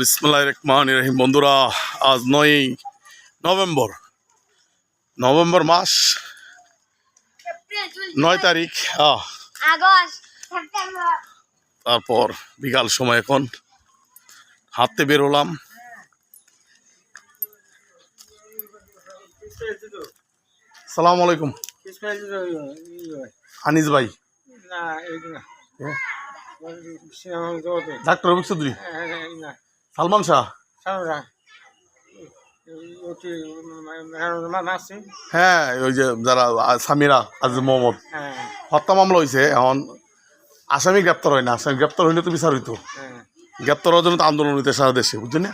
বিসমুল্লাহ রহমান রহিম। বন্ধুরা আজ নয় নভেম্বর। নভেম্বর মাস নয় তারিখ তারপর বিকাল সময় এখন। হাঁটতে বেরোলাম। সালাম আলাইকুম। আনিস ভাই। ডাক্তার রবি চৌধুরী? সালমান শাহ? হ্যাঁ ওই যে যারা সামিরা আজ মোহাম্মদ। হত্যা মামলা হয়েছে এখন আসামি গ্রেপ্তার হয় না। আসামি গ্রেপ্তার হইলে তো বিচার হইতো গ্রেপ্তার হওয়ার জন্য তো আন্দোলন হইতে সারা দেশে বুঝছেন না?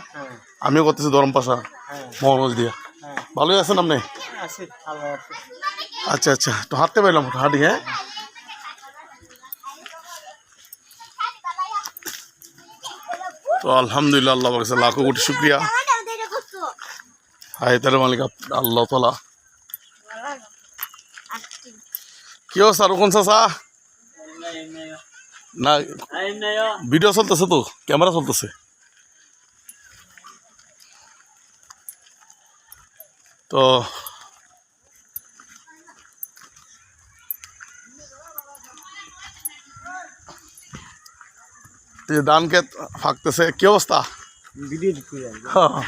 আমিও করতেছি ধরম পাশা মহানজ দিয়া। ভালোই আছেন আপনি? আচ্ছা আচ্ছা। তো হাঁটতে পারলাম হাঁটি হ্যাঁ? তো আলহামদুলিল্লাহ, আল্লাহ কাছে লাখো কোটি শুক্রিয়া। হায় তার মালিক আল্লাহ তালা কি অবস্থা, রুকন চাচা? না ভিডিও চলতেছে তো ক্যামেরা চলতেছে। তো এই যে ধান ক্ষেত ফাঁকতেছে কি অবস্থা? হ্যাঁ।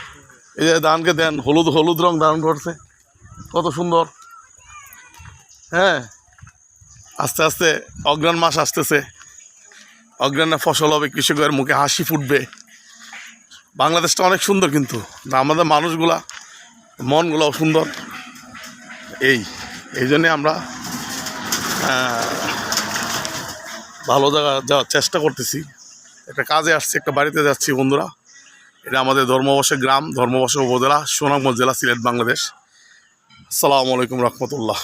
এই যে ধানকে দেন হলুদ হলুদ রং ধারণ করছে। কত সুন্দর। হ্যাঁ আস্তে আস্তে অগ্রাণ মাস আসতেছে। অগ্রাণে ফসল হবে কৃষকের মুখে হাসি ফুটবে। বাংলাদেশটা অনেক সুন্দর কিন্তু আমাদের মানুষগুলা মনগুলাও সুন্দর। এই এই জন্যে আমরা ভালো জায়গা যাওয়ার চেষ্টা করতেছি। একটা কাজে আসছি, একটা বাড়িতে যাচ্ছি বন্ধুরা। এটা আমাদের ধর্মবশে গ্রাম ধর্মবশে উপজেলা, সুনামগঞ্জ জেলা, সিলেট, বাংলাদেশ। আসসালামু আলাইকুম রহমতুল্লাহ।